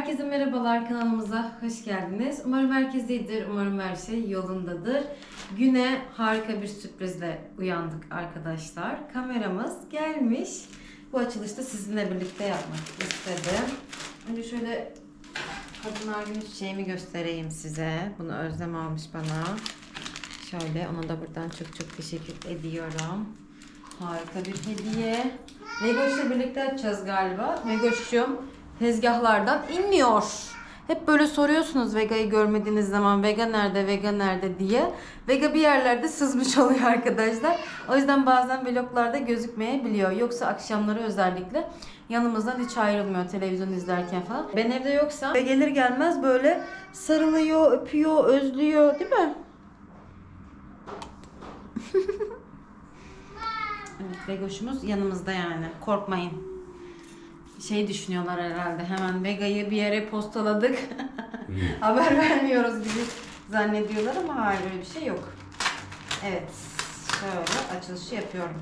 Herkese merhabalar kanalımıza hoş geldiniz. Umarım herkes iyidir, umarım her şey yolundadır. Güne harika bir sürprizle uyandık arkadaşlar. Kameramız gelmiş. Bu açılışta sizinle birlikte yapmak istedim. Önce şöyle Kadınlar Günü çiçeğimi göstereyim size. Bunu Özlem almış bana. Şöyle ona da buradan çok çok teşekkür ediyorum. Harika bir hediye. Megoş'la birlikte açacağız galiba. Megoş'cum tezgahlardan inmiyor. Hep böyle soruyorsunuz Vega'yı görmediğiniz zaman Vega nerede, Vega nerede diye. Vega bir yerlerde sızmış oluyor arkadaşlar. O yüzden bazen vloglarda gözükmeyebiliyor. Yoksa akşamları özellikle yanımızdan hiç ayrılmıyor televizyon izlerken falan. Ben evde yoksam ve gelir gelmez böyle sarılıyor, öpüyor, özlüyor değil mi? Evet, Vegoş'umuz yanımızda yani. Korkmayın. Şey düşünüyorlar herhalde. Hemen Vega'yı bir yere postaladık. Haber vermiyoruz gibi zannediyorlar ama hayır öyle bir şey yok. Evet. Şöyle açılışı yapıyorum.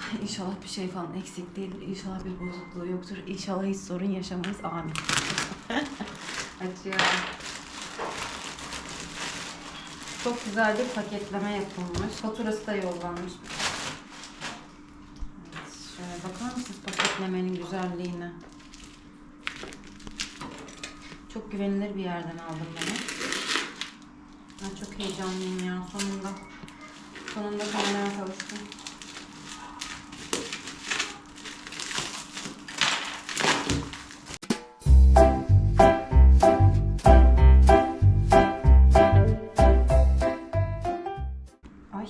Ay, İnşallah bir şey falan eksik değildir. İnşallah bir bozukluğu yoktur. İnşallah hiç sorun yaşamayız. Amin. Açıyorum. Çok güzel bir paketleme yapılmış. Faturası da yollanmış. Evet, şöyle bakar paketlemenin güzelliğine? Çok güvenilir bir yerden aldım bunu. Ben çok heyecanlıyım ya sonunda. Sonunda kameraya kavuştum. Ay.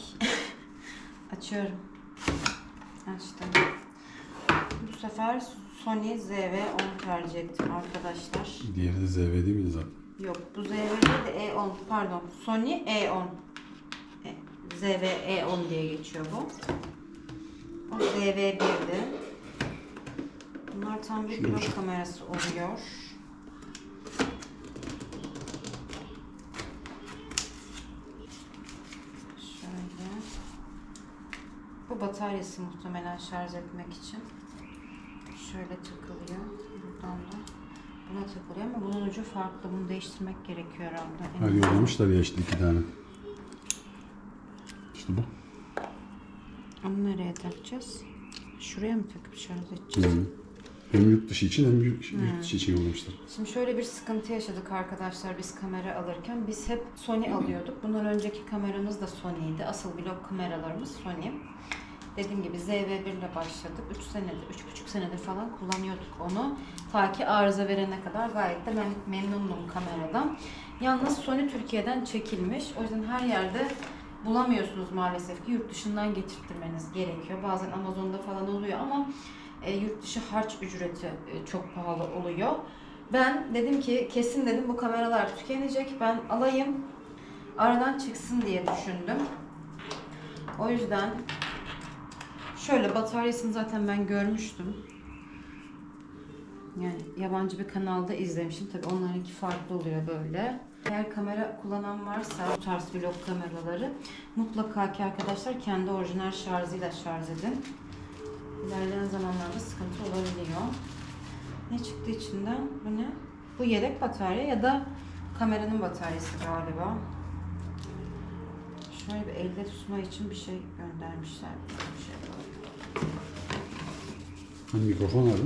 Açıyorum. Açtım. Bu sefer Sony ZV-10 tercih ettim arkadaşlar. Diğeri de ZV değil miydi zaten? Yok bu ZV değil de E10 pardon. Sony E10. E, ZV E10 diye geçiyor bu. O ZV1'di. Bunlar tam bir vlog çek. kamerası oluyor. Şöyle. Bu bataryası muhtemelen şarj etmek için. Şöyle takılıyor. Buradan da buna takılıyor ama bunun ucu farklı. Bunu değiştirmek gerekiyor herhalde. Hayır yollamışlar ya işte iki tane. İşte bu. Onu nereye takacağız? Şuraya mı takıp şarj Hı. edeceğiz? Hem yurt dışı için hem yurt, yurt dışı için yollamışlar. Şimdi şöyle bir sıkıntı yaşadık arkadaşlar biz kamera alırken. Biz hep Sony alıyorduk. Bundan önceki kameramız da Sony'ydi. Asıl vlog kameralarımız Sony. Dediğim gibi ZV1 ile başladık. 3 senedir, 3,5 senedir falan kullanıyorduk onu. Ta ki arıza verene kadar gayet de ben memnunum kameradan. Yalnız Sony Türkiye'den çekilmiş. O yüzden her yerde bulamıyorsunuz maalesef ki. Yurt dışından getirtmeniz gerekiyor. Bazen Amazon'da falan oluyor ama e, yurt dışı harç ücreti e, çok pahalı oluyor. Ben dedim ki kesin dedim bu kameralar tükenecek. Ben alayım aradan çıksın diye düşündüm. O yüzden şöyle bataryasını zaten ben görmüştüm. Yani yabancı bir kanalda izlemiştim. Tabii onlarınki farklı oluyor böyle. Eğer kamera kullanan varsa bu tarz vlog kameraları mutlaka ki arkadaşlar kendi orijinal şarjıyla şarj edin. İlerleyen zamanlarda sıkıntı olabiliyor. Ne çıktı içinden? Bu ne? Bu yedek batarya ya da kameranın bataryası galiba. Şöyle bir elde tutma için bir şey göndermişler. Bir şey. Hani mikrofon nerede?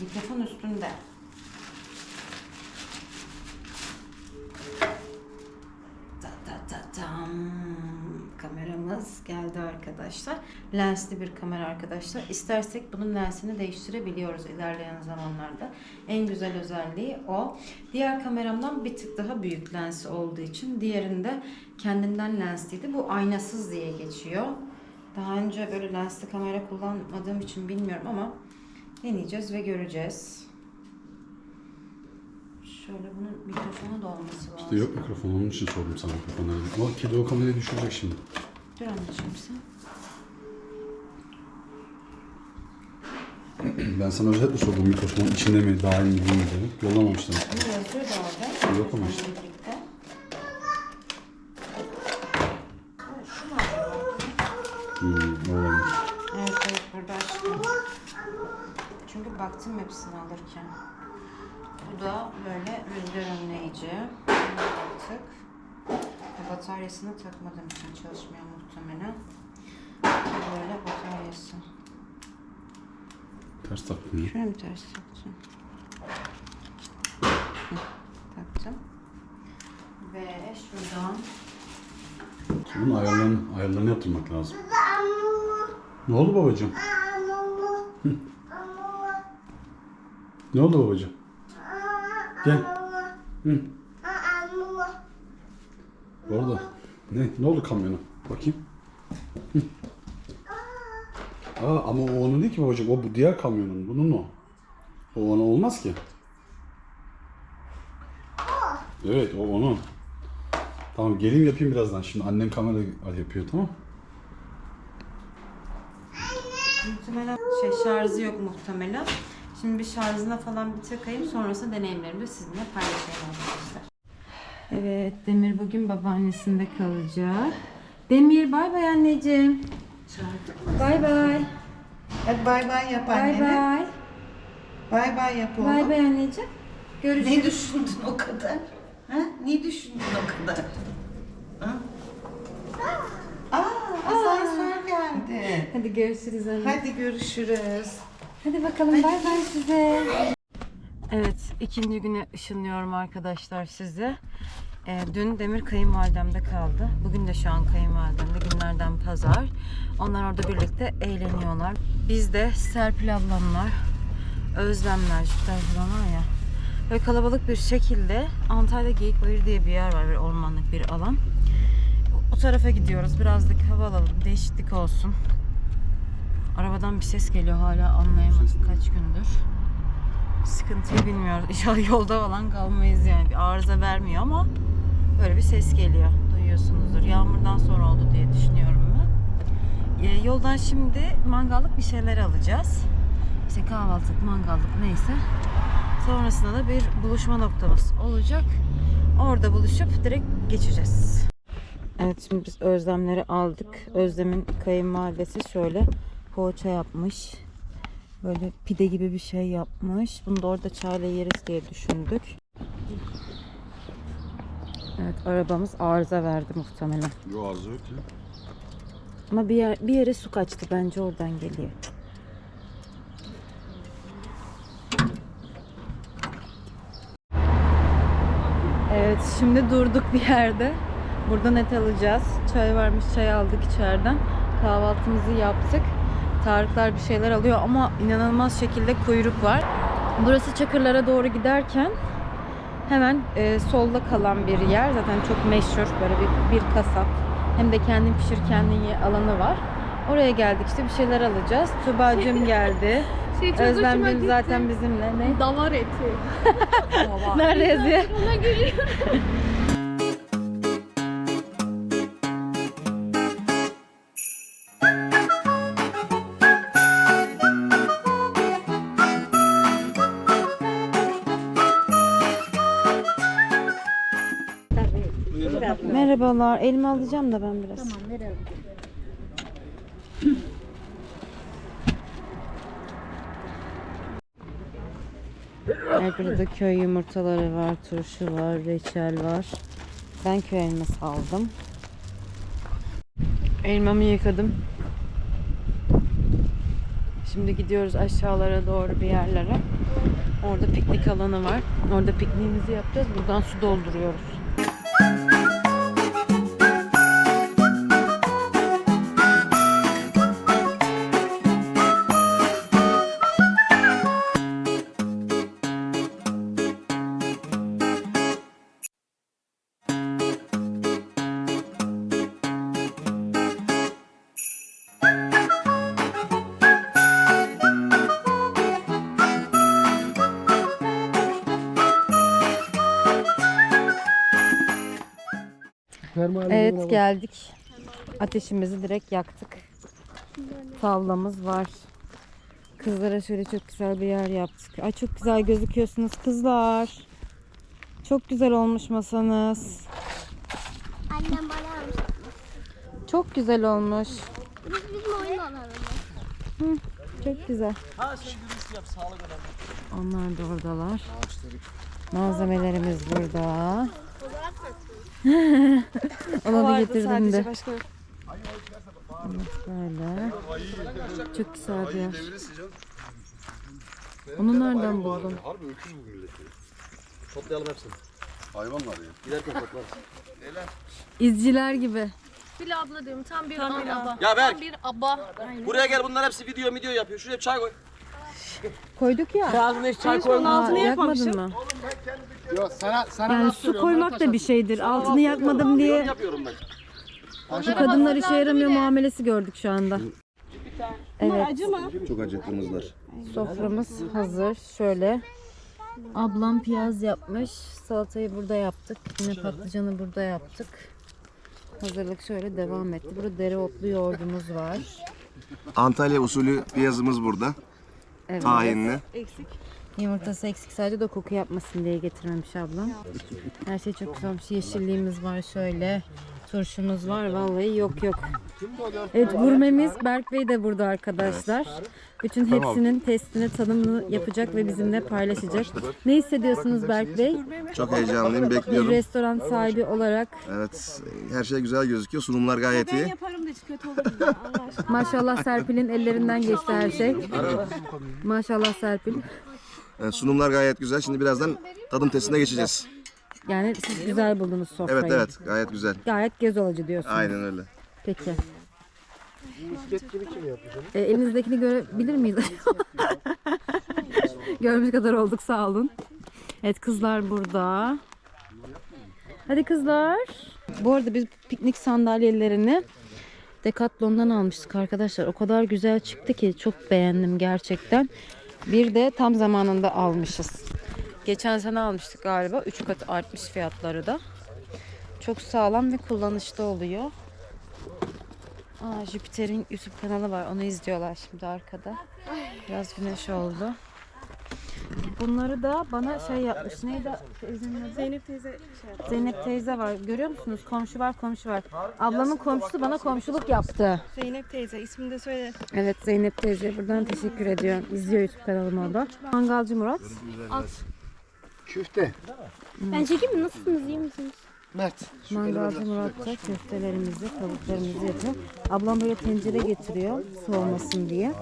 Mikrofon üstünde. Ta ta ta tam. Kameramız geldi arkadaşlar. Lensli bir kamera arkadaşlar. İstersek bunun lensini değiştirebiliyoruz ilerleyen zamanlarda. En güzel özelliği o. Diğer kameramdan bir tık daha büyük lens olduğu için diğerinde kendinden lensliydi. Bu aynasız diye geçiyor. Daha önce böyle lensli kamera kullanmadığım için bilmiyorum ama deneyeceğiz ve göreceğiz. Şöyle bunun mikrofonu da olması lazım. İşte yok mikrofon onun için sordum sana mikrofon nerede. Ama kedi o kamerayı düşürecek şimdi. Dur anneciğim sen. Ben sana özellikle sordum mikrofonun içinde mi dahil mi değil mi diye. Yollamamışlar. Ama yazıyor da orada. Yok ama işte. Birlikte. Hmm, olabilir. Evet evet burada açtım. Çünkü baktım hepsini alırken. Bu da böyle rüzgar önleyici. Baktık. Ve bataryasını takmadığım için çalışmıyor muhtemelen. Böyle bataryası. Ters taktım ya. Şöyle mi ters taktım? Hı, Taktım. Ve şuradan Bunun ayarlarını, ayarlarını yaptırmak lazım. Ne oldu babacığım? Ne oldu babacığım? Gel. Hı. Bu arada ne? Ne oldu kamyona? Bakayım. Hı. Aa, ama o onun değil ki babacığım. O bu diğer kamyonun. Bunun o. O ona olmaz ki. Evet o onun. Tamam geleyim yapayım birazdan. Şimdi annem kamera yapıyor tamam muhtemelen şey şarjı yok muhtemelen. Şimdi bir şarjına falan bir takayım. Sonrasında deneyimlerimi de sizinle paylaşayım arkadaşlar. Evet Demir bugün babaannesinde kalacak. Demir bay bay anneciğim. Bay bay. Hadi bay bay yap Bay annene. bay. Bay bay yap oğlum. Bay bay anneciğim. Görüşürüz. Ne düşündün o kadar? Ha? Ne düşündün o kadar? Ha? Aa, asansör geldi. Hadi görüşürüz anne. Hadi görüşürüz. Hadi bakalım bay bay size. Evet ikinci güne ışınlıyorum arkadaşlar size. Ee, dün Demir kayınvalidemde kaldı. Bugün de şu an kayınvalidemde günlerden pazar. Onlar orada birlikte eğleniyorlar. Biz de Serpil ablamlar, Özlemler, çiftler falan var ya. Böyle kalabalık bir şekilde Antalya Geyikbayır diye bir yer var. Böyle ormanlık bir alan. O tarafa gidiyoruz. Birazcık hava alalım. Değişiklik olsun. Arabadan bir ses geliyor hala anlayamadık kaç gündür. Sıkıntıyı bilmiyoruz. İnşallah yolda falan kalmayız yani. Bir arıza vermiyor ama böyle bir ses geliyor. Duyuyorsunuzdur. Yağmurdan sonra oldu diye düşünüyorum ben. Ee, yoldan şimdi mangallık bir şeyler alacağız. İşte kahvaltılık, mangallık neyse. Sonrasında da bir buluşma noktamız olacak. Orada buluşup direkt geçeceğiz. Evet şimdi biz özlemleri aldık. Özlem'in kayınvalidesi şöyle poğaça yapmış. Böyle pide gibi bir şey yapmış. Bunu da orada çayla yeriz diye düşündük. Evet arabamız arıza verdi muhtemelen. Yok arıza yok ya. Ama bir, yer, bir yere su kaçtı bence oradan geliyor. Evet şimdi durduk bir yerde. Burada net alacağız. Çay varmış çay aldık içeriden. Kahvaltımızı yaptık. Tarıklar bir şeyler alıyor ama inanılmaz şekilde kuyruk var. Burası Çakırlara doğru giderken hemen e, solda kalan bir yer. Zaten çok meşhur böyle bir, bir kasap. Hem de kendin pişir kendin ye alanı var. Oraya geldik işte bir şeyler alacağız. Tuba'cığım geldi. Şey hoşuma Özlemciğim gitti. zaten bizimle. Ne? Davar eti. Nerede yazıyor? Ona. Merhabalar. Elma alacağım da ben biraz. Tamam, Evet, burada köy yumurtaları var, turşu var, reçel var. Ben köy elması aldım. Elmamı yıkadım. Şimdi gidiyoruz aşağılara doğru bir yerlere. Orada piknik alanı var. Orada pikniğimizi yapacağız. Buradan su dolduruyoruz. Evet geldik. Ateşimizi direkt yaktık. Tavlamız var. Kızlara şöyle çok güzel bir yer yaptık. Ay çok güzel gözüküyorsunuz kızlar. Çok güzel olmuş masanız. Annem bana almış. Çok güzel olmuş. Biz bizim oyun alalım. Çok güzel. yap sağlık önemli. Onlar da oradalar. Malzemelerimiz burada. Ona da getirdim de. Evet, böyle. Çok güzel bir yer. Onu nereden buldun? Harbi öküz bu millet. ya. Toplayalım hepsini. Hayvanlar ya. Giderken toplarız. İzciler gibi. Fil abla diyorum tam bir aba. Ya Berk Bir aba. buraya gel bunlar hepsi video video yapıyor. Şuraya çay koy. Koyduk ya. Ağzına çay koy. Aa, yakmadın mı? Yok sana sana Yani laf su söylüyorum, koymak da bir şeydir. Altını yakmadım diye yapıyorum ben. şu kadınlar işe yaramıyor muamelesi gördük şu anda. Evet. Çok acı kırmızılar. Soframız hazır. Şöyle. Ablam piyaz yapmış. Salatayı burada yaptık. Yine patlıcanı burada yaptık. Hazırlık şöyle devam etti. Burada dereotlu yoğurdumuz var. Antalya usulü piyazımız burada. Evet. Tahinli. Yumurtası eksik sadece de koku yapmasın diye getirmemiş ablam. Her şey çok güzel olmuş. Yeşilliğimiz var şöyle. Turşumuz var. Vallahi yok yok. Evet gurmemiz Berk Bey de burada arkadaşlar. Bütün hepsinin testini, tadımını yapacak ve bizimle paylaşacak. Ne hissediyorsunuz Berk Bey? Çok heyecanlıyım, Bir bekliyorum. restoran sahibi olarak Evet, her şey güzel gözüküyor. Sunumlar gayet iyi. yaparım da hiç kötü olur mu? Allah aşkına. maşallah Serpil'in ellerinden geçti her şey. Maşallah Serpil. Evet, sunumlar gayet güzel. Şimdi birazdan tadım testine geçeceğiz. Yani siz güzel buldunuz sofrayı. Evet evet, gayet güzel. Gayet göz alıcı diyorsunuz. Aynen öyle. Peki. E, elinizdekini görebilir miyiz? Görmüş kadar olduk sağ olun. Evet kızlar burada. Hadi kızlar. Bu arada biz piknik sandalyelerini Decathlon'dan almıştık arkadaşlar. O kadar güzel çıktı ki çok beğendim gerçekten. Bir de tam zamanında almışız. Geçen sene almıştık galiba. 3 kat artmış fiyatları da. Çok sağlam ve kullanışlı oluyor. Aa, Jüpiter'in YouTube kanalı var. Onu izliyorlar şimdi arkada. Biraz güneş oldu. Bunları da bana şey yapmış. Neydi teyzenin adı? Zeynep teyze şey yaptı. Zeynep teyze var. Görüyor musunuz? Komşu var, komşu var. Ablamın komşusu bana komşuluk yaptı. Zeynep teyze ismini de söyle. Evet Zeynep teyze buradan teşekkür ediyorum. İzliyor YouTube kanalımı o da. Mangalcı Murat. Küfte. Ben çekeyim mi? Nasılsınız? iyi misiniz? Mert. Mangalcı Murat da köftelerimizi, tavuklarımızı yapıyor. Ablam böyle tencere getiriyor soğumasın diye.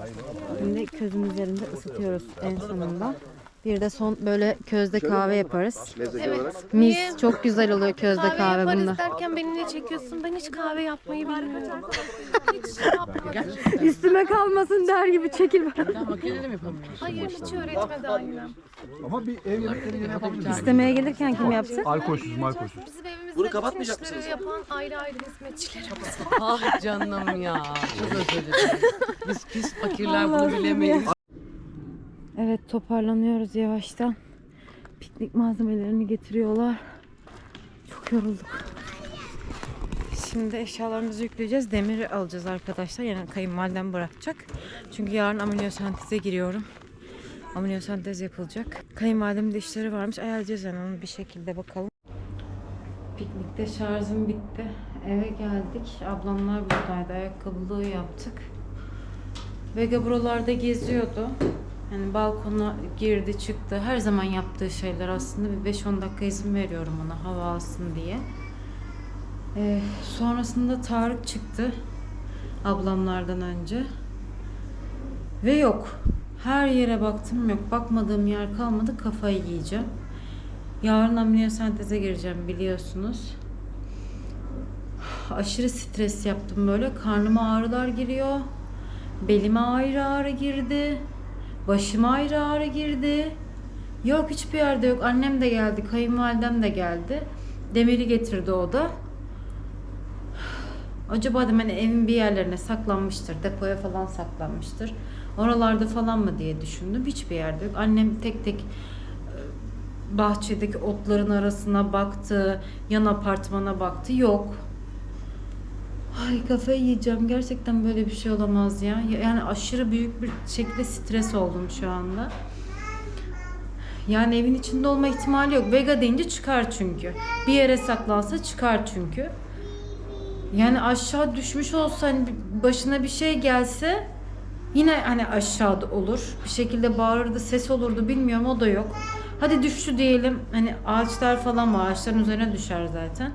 Şimdi közün üzerinde ısıtıyoruz en sonunda. Bir de son böyle közde kahve yaparız. Evet. Mis çok güzel oluyor közde Kahve, kahve yaparız bunda. derken beni ne çekiyorsun? Ben hiç kahve yapmayı bilmiyorum. hiç yapmadım. Üstüme kalmasın der gibi çekil. Hayır hiç öğretmedi annem. Ama bir ev yemekleri yine yapabiliriz. İstemeye gelirken kim yaptı? Alkolsüz malkolsüz. Bizim evimizde Bunu kapatmayacak mısınız? yapan ayrı ayrı hizmetçilerimiz. Ah canım ya. Çok özür dilerim. Biz pis fakirler bunu bilemeyiz. Evet toparlanıyoruz yavaştan. Piknik malzemelerini getiriyorlar. Çok yorulduk. Şimdi eşyalarımızı yükleyeceğiz. Demiri alacağız arkadaşlar. Yani kayınvalidem bırakacak. Çünkü yarın ameliyosentize giriyorum. Ameliyosentez yapılacak. Kayınvalidemin de işleri varmış. Ayarlayacağız yani onu bir şekilde bakalım. Piknikte şarjım bitti. Eve geldik. Ablamlar buradaydı. Ayakkabılığı yaptık. Vega buralarda geziyordu. Yani balkona girdi çıktı. Her zaman yaptığı şeyler aslında. Bir 5-10 dakika izin veriyorum ona hava alsın diye. Ee, sonrasında Tarık çıktı. Ablamlardan önce. Ve yok. Her yere baktım yok. Bakmadığım yer kalmadı. Kafayı yiyeceğim. Yarın amniyosenteze gireceğim biliyorsunuz. Aşırı stres yaptım böyle. Karnıma ağrılar giriyor. Belime ayrı ağrı girdi. Başıma ayrı ağrı girdi. Yok hiçbir yerde yok. Annem de geldi, kayınvalidem de geldi. Demiri getirdi o da. Acaba dedim hani evin bir yerlerine saklanmıştır, depoya falan saklanmıştır. Oralarda falan mı diye düşündüm. Hiçbir yerde yok. Annem tek tek e, bahçedeki otların arasına baktı, yan apartmana baktı. Yok. Ay kafayı yiyeceğim. Gerçekten böyle bir şey olamaz ya. Yani aşırı büyük bir şekilde stres oldum şu anda. Yani evin içinde olma ihtimali yok. Vega deyince çıkar çünkü. Bir yere saklansa çıkar çünkü. Yani aşağı düşmüş olsa hani başına bir şey gelse Yine hani aşağıda olur. Bir şekilde bağırırdı, ses olurdu bilmiyorum o da yok. Hadi düştü diyelim. Hani ağaçlar falan var. Ağaçların üzerine düşer zaten.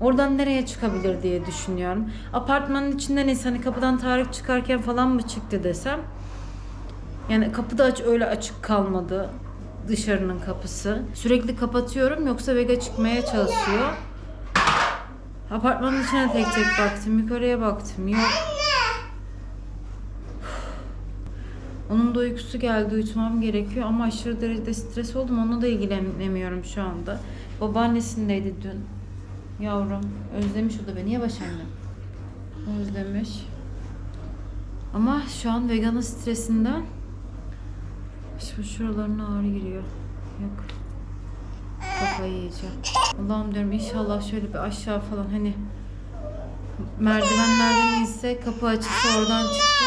Oradan nereye çıkabilir diye düşünüyorum. Apartmanın içinden neyse hani kapıdan Tarık çıkarken falan mı çıktı desem. Yani kapı da aç öyle açık kalmadı. Dışarının kapısı. Sürekli kapatıyorum yoksa Vega çıkmaya çalışıyor. Apartmanın içine tek tek baktım. Yukarıya baktım. Yok. Onun da uykusu geldi. Uyutmam gerekiyor ama aşırı derecede stres oldum. Onunla da ilgilenemiyorum şu anda. Babaannesindeydi dün. Yavrum. Özlemiş o da beni. Yavaş annem. Özlemiş. Ama şu an veganın stresinden şu şuralarına ağrı giriyor. Yok. Kafayı yiyeceğim. Allah'ım diyorum inşallah şöyle bir aşağı falan hani merdivenlerden inse kapı açılsa oradan çıksa.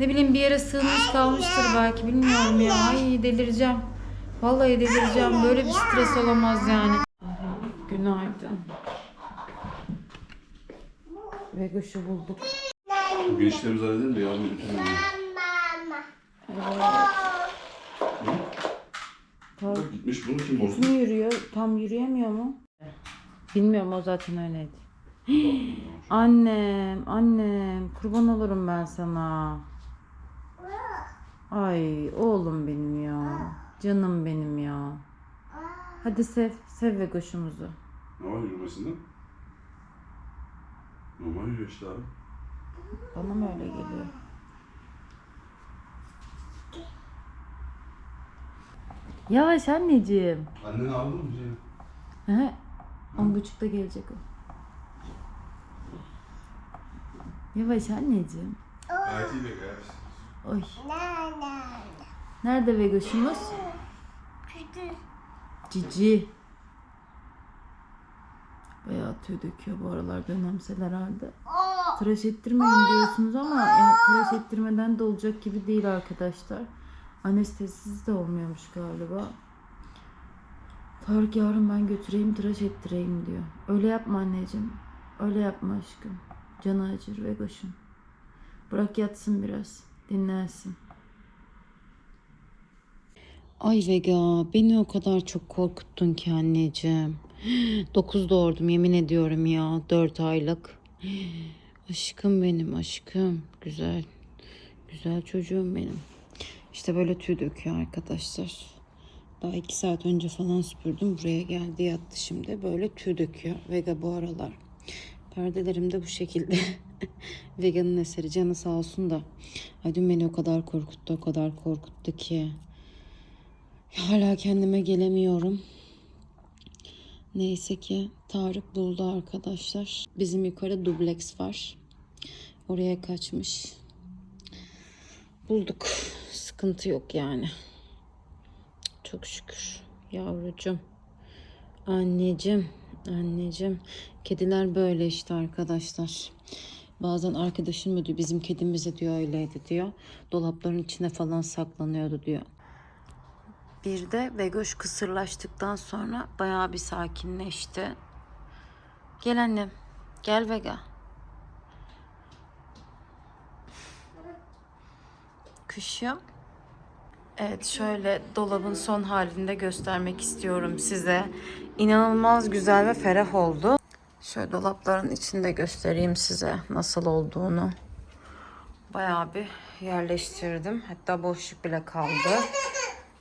Ne bileyim bir yere sığınmış kalmıştır belki bilmiyorum ya. Ay delireceğim. Vallahi delireceğim. Böyle bir stres olamaz yani. Günaydın. Vegoş'u bulduk. Bugün işlerimizi halledelim de yarın götürelim. Tarık Gitmiş bunu kim bozdu? mi yürüyor? Tam yürüyemiyor mu? Bilmiyorum o zaten öyleydi. annem, annem kurban olurum ben sana. Ay oğlum benim ya. Canım benim ya. Hadi sev, sev Vegoş'umuzu. Ne var yürümesinde? Normal yürüyor işte abi. Bana mı öyle geliyor? Yavaş anneciğim. Annen aldı mı? Şey? He, on buçukta gelecek o. Yavaş anneciğim. Be gayet. Oy. Nerede Vegoş'umuz? Cici. Bayağı tüy döküyor bu aralar dönemsel herhalde. Tıraş ettirmeyin diyorsunuz ama yani tıraş ettirmeden de olacak gibi değil arkadaşlar. Anestezisiz de olmuyormuş galiba. Tarık yarın ben götüreyim tıraş ettireyim diyor. Öyle yapma anneciğim. Öyle yapma aşkım. Canı acır Vegoş'um. Bırak yatsın biraz. Dinlensin. Ay Vega beni o kadar çok korkuttun ki anneciğim. Dokuz doğurdum yemin ediyorum ya. Dört aylık. Aşkım benim aşkım. Güzel. Güzel çocuğum benim. İşte böyle tüy döküyor arkadaşlar. Daha iki saat önce falan süpürdüm. Buraya geldi yattı şimdi. Böyle tüy döküyor. Vega bu aralar. Perdelerim de bu şekilde. Vega'nın eseri canı sağ olsun da. Ay dün beni o kadar korkuttu o kadar korkuttu ki. Hala kendime gelemiyorum. Neyse ki Tarık buldu arkadaşlar. Bizim yukarı dubleks var. Oraya kaçmış. Bulduk. Sıkıntı yok yani. Çok şükür. Yavrucum. Anneciğim. Anneciğim. Kediler böyle işte arkadaşlar. Bazen arkadaşım mı diyor bizim kedimiz de diyor öyleydi diyor. Dolapların içine falan saklanıyordu diyor. Bir de kısırlaştıktan sonra bayağı bir sakinleşti. Gel annem. Gel Vega. Kışım. Evet şöyle dolabın son halinde göstermek istiyorum size. İnanılmaz güzel ve ferah oldu. Şöyle dolapların içinde göstereyim size nasıl olduğunu. Bayağı bir yerleştirdim. Hatta boşluk bile kaldı.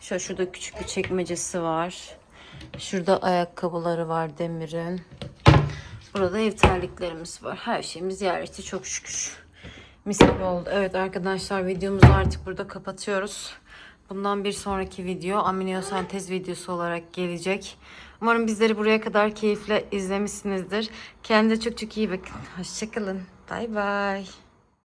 Şöyle şurada küçük bir çekmecesi var. Şurada ayakkabıları var Demir'in. Burada ev terliklerimiz var. Her şeyimiz yerleşti çok şükür. Mis gibi oldu. Evet arkadaşlar videomuzu artık burada kapatıyoruz. Bundan bir sonraki video aminosentez videosu olarak gelecek. Umarım bizleri buraya kadar keyifle izlemişsinizdir. Kendinize çok çok iyi bakın. Hoşçakalın. Bay bay.